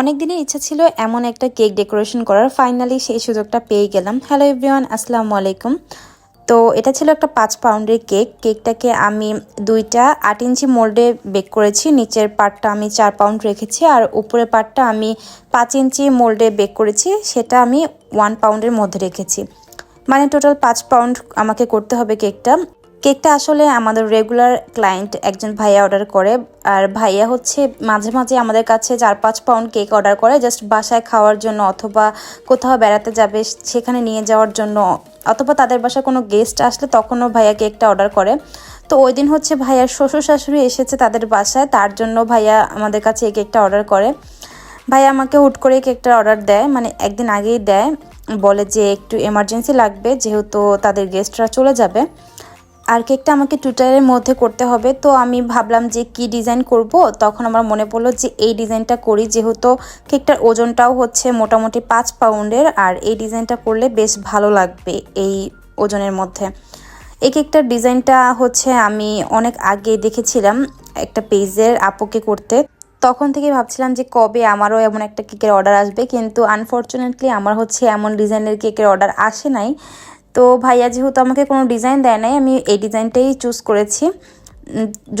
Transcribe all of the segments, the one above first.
অনেক দিনের ইচ্ছা ছিল এমন একটা কেক ডেকোরেশন করার। ফাইনালি সেই সুযোগটা পেয়ে গেলাম। হ্যালো এভরিওয়ান আসসালামু আলাইকুম। তো এটা ছিল একটা পাঁচ পাউন্ডের কেক। কেকটাকে আমি দুইটা আট ইঞ্চি মোল্ডে বেক করেছি। নিচের পার্টটা আমি চার পাউন্ড রেখেছি আর উপরের পার্টটা আমি পাঁচ ইঞ্চি মোল্ডে বেক করেছি। সেটা আমি ওয়ান পাউন্ডের মধ্যে রেখেছি। মানে টোটাল পাঁচ পাউন্ড আমাকে করতে হবে কেকটা। কেকটা আসলে আমাদের রেগুলার ক্লায়েন্ট একজন ভাইয়া অর্ডার করে, আর ভাইয়া হচ্ছে মাঝে মাঝে আমাদের কাছে চার পাঁচ পাউন্ড কেক অর্ডার করে জাস্ট বাসায় খাওয়ার জন্য অথবা কোথাও বেড়াতে যাবে সেখানে নিয়ে যাওয়ার জন্য, অথবা তাদের বাসায় কোনো গেস্ট আসলে তখনও ভাইয়া কেকটা অর্ডার করে। তো ওই দিন হচ্ছে ভাইয়ার শ্বশুর শাশুড়ি এসেছে তাদের বাসায়, তার জন্য ভাইয়া আমাদের কাছে এই কেকটা অর্ডার করে। ভাইয়া আমাকে হুট করে কেকটা অর্ডার দেয় মানে একদিন আগেই দেয়, বলে যে একটু এমার্জেন্সি লাগবে, যেহেতু তাদের গেস্টরা চলে যাবে। আর কেকটা আমাকে টুটারের মধ্যে করতে হবে। তো আমি ভাবলাম যে কি ডিজাইন করব? তখন আমার মনে পড়ল যে এই ডিজাইনটা করি, যেহেতু কেকটার ওজনটাও হচ্ছে মোটামুটি পাঁচ পাউন্ডের, আর এই ডিজাইনটা করলে বেশ ভালো লাগবে এই ওজনের মধ্যে। এই কেকটার ডিজাইনটা হচ্ছে আমি অনেক আগে দেখেছিলাম একটা পেজের আপুকে করতে। তখন থেকে ভাবছিলাম যে কবে আমারও এমন একটা কেকের অর্ডার আসবে, কিন্তু আনফর্চুনেটলি আমার হচ্ছে এমন ডিজাইনের কেকের অর্ডার আসে নাই। তো ভাইয়া যেহেতু আমাকে কোনো ডিজাইন দেয় নাই, আমি এই ডিজাইনটাই চুজ করেছি।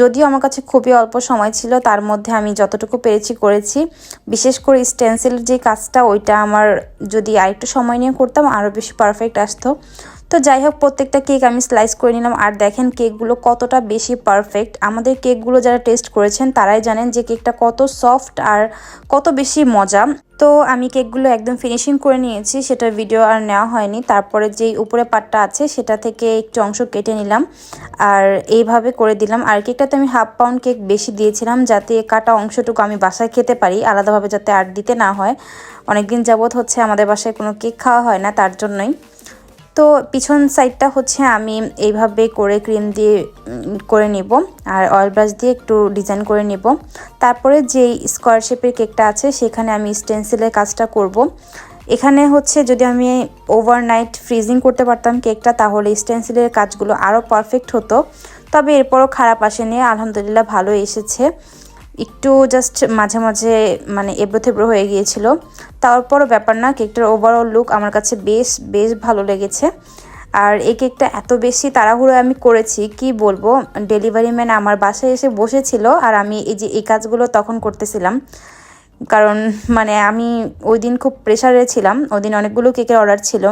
যদিও আমার কাছে খুবই অল্প সময় ছিল, তার মধ্যে আমি যতটুকু পেরেছি করেছি। বিশেষ করে স্টেন্সিল যে কাজটা, ওইটা আমার যদি আরেকটু সময় নিয়ে করতাম আরও বেশি পারফেক্ট আসতো। তো যাই হোক প্রত্যেকটা কেক আমি স্লাইস করে নিলাম। আর দেখেন, কেকগুলো কতটা বেশি পারফেক্ট আমাদের কেকগুলো যারা টেস্ট করেছেন, তারাই জানেন যে কেকটা কত সফট আর কত বেশি মজা। তো আমি কেকগুলো একদম ফিনিশিং করে নিয়েছি, সেটার ভিডিও আর নেওয়া হয়নি। তারপরে যেই উপরে পাটটা আছে, সেটা থেকে একটু অংশ কেটে নিলাম। আর এইভাবে করে দিলাম। আর কেকটাতে আমি হাফ পাউন্ড কেক বেশি দিয়েছিলাম, যাতে কাটা অংশটুকু আমি বাসায় খেতে পারি, আলাদাভাবে যাতে আর দিতে না হয়। অনেকদিন যাবৎ হচ্ছে আমাদের বাসায় কোনো কেক খাওয়া হয় না, তার জন্যই। তো পিছন সাইডটা হচ্ছে আমি এইভাবে করে ক্রিম দিয়ে করে নিব আর অয়েল ব্রাশ দিয়ে একটু ডিজাইন করে নিব। তারপরে যেই স্কোয়ার শেপের কেকটা আছে সেখানে আমি স্টেন্সিলের কাজটা করব। এখানে হচ্ছে যদি আমি ওভারনাইট ফ্রিজিং করতে পারতাম কেকটা তাহলে স্টেন্সিলের কাজগুলো আরও পারফেক্ট হতো। তবে এরপরও খারাপ আসেনি, আলহামদুলিল্লাহ ভালো এসেছে। একটু জাস্ট মাঝে মাঝে মানে এবড়ো থেবড়ো হয়ে গিয়েছিল। তারপরও ব্যাপার না কেকটার ওভারঅল লুক আমার কাছে বেশ বেশ ভালো লেগেছে। আর এই কেকটা এত বেশি তাড়াহুড়ো আমি করেছি, কি বলব? ডেলিভারি ম্যান আমার বাসায় এসে বসেছিল আর আমি এই যে এই কাজগুলো তখন করতেছিলাম। কারণ মানে আমি ওই দিন খুব প্রেশারে ছিলাম, ওই দিন অনেকগুলো কেকের অর্ডার ছিল।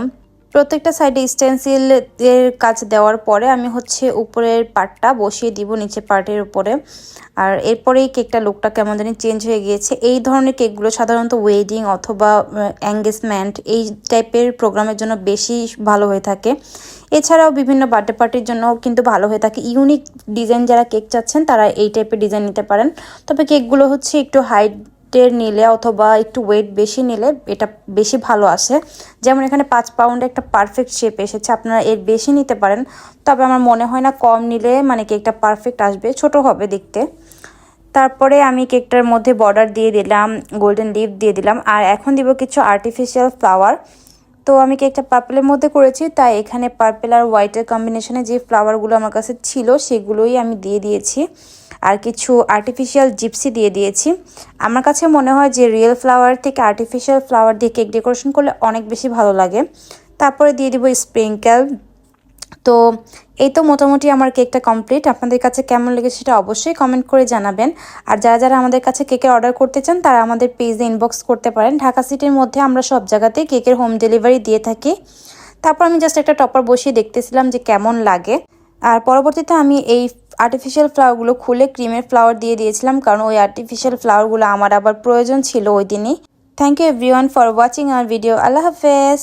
প্রত্যেকটা সাইডে স্টেন্সিল এর কাজ দেওয়ার পরে আমি হচ্ছে উপরের পার্টটা বসিয়ে দিব নিচে পার্টের উপরে। আর এরপরেই কেকটা লুকটা কেমন জানি চেঞ্জ হয়ে গিয়েছে। এই ধরনের কেকগুলো সাধারণত ওয়েডিং অথবা এঙ্গেজমেন্ট এই টাইপের প্রোগ্রামের জন্য বেশি ভালো হয়ে থাকে। এছাড়াও বিভিন্ন বার্থডে পার্টির জন্য কিন্তু ভালো হয়ে থাকে। ইউনিক ডিজাইন যারা কেক চাচ্ছেন তারা এই টাইপের ডিজাইন নিতে পারেন। তবে কেকগুলো হচ্ছে একটু হাইট ওয়েটের নিলে অথবা একটু ওয়েট বেশি নিলে এটা বেশি ভালো আসে যেমন এখানে পাঁচ পাউন্ডে একটা পারফেক্ট শেপ এসেছে, আপনারা এর বেশি নিতে পারেন। তবে আমার মনে হয় না কম নিলে মানে কেকটা পারফেক্ট আসবে, ছোট হবে দেখতে। তারপরে আমি কেকটার মধ্যে বর্ডার দিয়ে দিলাম গোল্ডেন লিপ দিয়ে দিলাম, আর এখন দিব কিছু আর্টিফিশিয়াল ফ্লাওয়ার তো আমি কেকটা পার্পেলের মধ্যে করেছি, তাই এখানে পার্পেল আর হোয়াইটের কম্বিনেশনে যে ফ্লাওয়ারগুলো আমার কাছে ছিল, সেগুলোই আমি দিয়ে দিয়েছি। আর কিছু আর্টিফিশিয়াল জিপসি দিয়ে দিয়েছি। আমার কাছে মনে হয় যে রিয়েল ফ্লাওয়ার থেকে আর্টিফিশিয়াল ফ্লাওয়ার দিয়ে কেক ডেকোরেশন করলে অনেক বেশি ভালো লাগে। তারপরে দিয়ে দিব স্প্রিঙ্কেল তো এই তো মোটামুটি আমার কেকটা কমপ্লিট আপনাদের কাছে কেমন লেগেছে সেটা অবশ্যই কমেন্ট করে জানাবেন। আর যারা যারা আমাদের কাছে কেকের অর্ডার করতে চান, তারা আমাদের পেজে ইনবক্স করতে পারেন। ঢাকা সিটির মধ্যে আমরা সব জায়গাতেই কেকের হোম ডেলিভারি দিয়ে থাকি। তারপর আমি জাস্ট একটা টপার বসিয়ে দেখতেছিলাম যে কেমন লাগে। আর পরবর্তীতে আমি এই আর্টিফিশিয়াল ফ্লাওয়ারগুলো খুলে ক্রিমের ফ্লাওয়ার দিয়ে দিয়েছিলাম, কারণ ওই আর্টিফিশিয়াল ফ্লাওয়ারগুলো আমার আবার প্রয়োজন ছিল ওই দিনই। Thank you everyone for watching our video আল্লাহ হাফেজ।